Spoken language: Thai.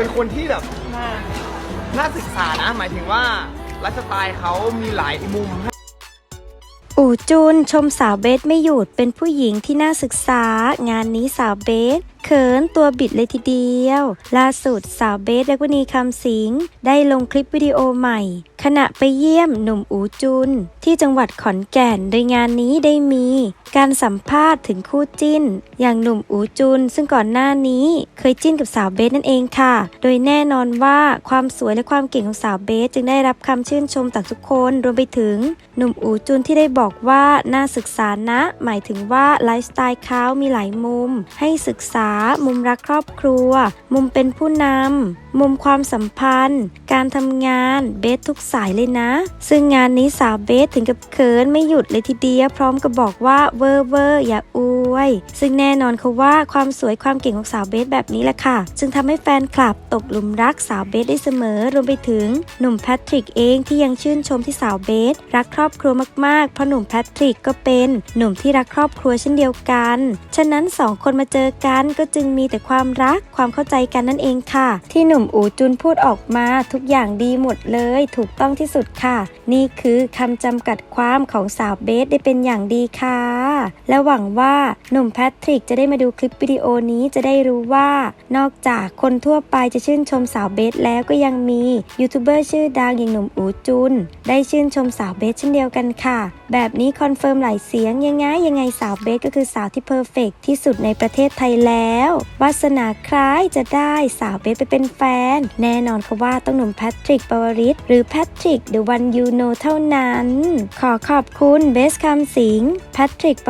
เป็นคนที่แบบมาน่าศึกษานะ หมายถึงว่าไลฟ์สไตล์เขามีหลายมุมให้ อู่จุนชมสาวเบสไม่หยุดเป็นผู้หญิงที่น่าศึกษา งานนี้สาวเบสเขินตัวบิดเลยทีเดียว ล่าสุดสาวเบสและวนีคำสิง ได้ลงคลิปวิดีโอใหม่ ขณะไปเยี่ยมหนุ่มอูจุน ที่จังหวัดขอนแก่นโดยงานนี้ได้มี การสัมภาษณ์ถึงคู่จิ้น อย่างหนุ่มอูจุน ซึ่งก่อนหน้านี้ เคยจิ้นกับสาวเบสนั่นเองค่ะ โดยแน่นอนว่าความสวยและความเก่งของสาวเบส จึงได้รับคำชื่นชมจากทุกคนรวมไปถึง หนุ่มอูจุนที่ได้บอกว่าน่าศึกษานะ หมายถึงว่าไลฟ์สไตล์เขามีหลายมุม ให้ศึกษามุมรักครอบครัว มุมเป็นผู้นำมุมความสัมพันธ์ การทำงานเบสทุกสายเลยนะ ซึ่งงานนี้สาวเบสถึงกับเขินไม่หยุดเลยทีเดียวพร้อมกับบอกว่าเวอร์เวอร์อย่าอวย ซึ่งแน่นอนค่ะว่าความสวยความเก่งของสาวเบสแบบนี้แหละค่ะ จึงทำให้แฟนคลับตกหลุมรักสาวเบสได้เสมอรวมไปถึงหนุ่มแพทริกเองที่ยังชื่นชมที่สาวเบสรักครอบครัวมากๆเพราะหนุ่มแพทริกก็เป็นหนุ่มที่รักครอบครัวเช่นเดียวกัน ฉะนั้นสองคนมาเจอกันก็จึงมีแต่ความรักความเข้าใจกันนั่นเองค่ะ ที่หนุ่มอูจุนพูดออกมาทุกอย่างดีหมดเลย ถูกต้องที่สุดค่ะ นี่คือคำจำกัดความของสาวเบสได้เป็นอย่างดีค่ะ และหวังว่าหนุ่มแพทริกจะได้มาดูคลิปวิดีโอนี้จะได้รู้ว่า นอกจากคนทั่วไปจะชื่นชมสาวเบสแล้วก็ยังมียูทูบเบอร์ชื่อดังอย่างหนุ่มอูจุน ได้ชื่นชมสาวเบสเช่นเดียวกันค่ะ แบบนี้คอนเฟิร์มหลายเสียงยังไงยังไงสาวเบสก็คือสาวที่เพอร์เฟกที่สุดในประเทศไทยแล้ววาสนาคล้ายจะได้สาวเบสไปเป็นแฟน แน่นอนค่ะว่าต้องหนุ่มแพทริกปวริศหรือแพทริก The One You Know เท่านั้น ขอขอบคุณเบสคำสิงแพทริกป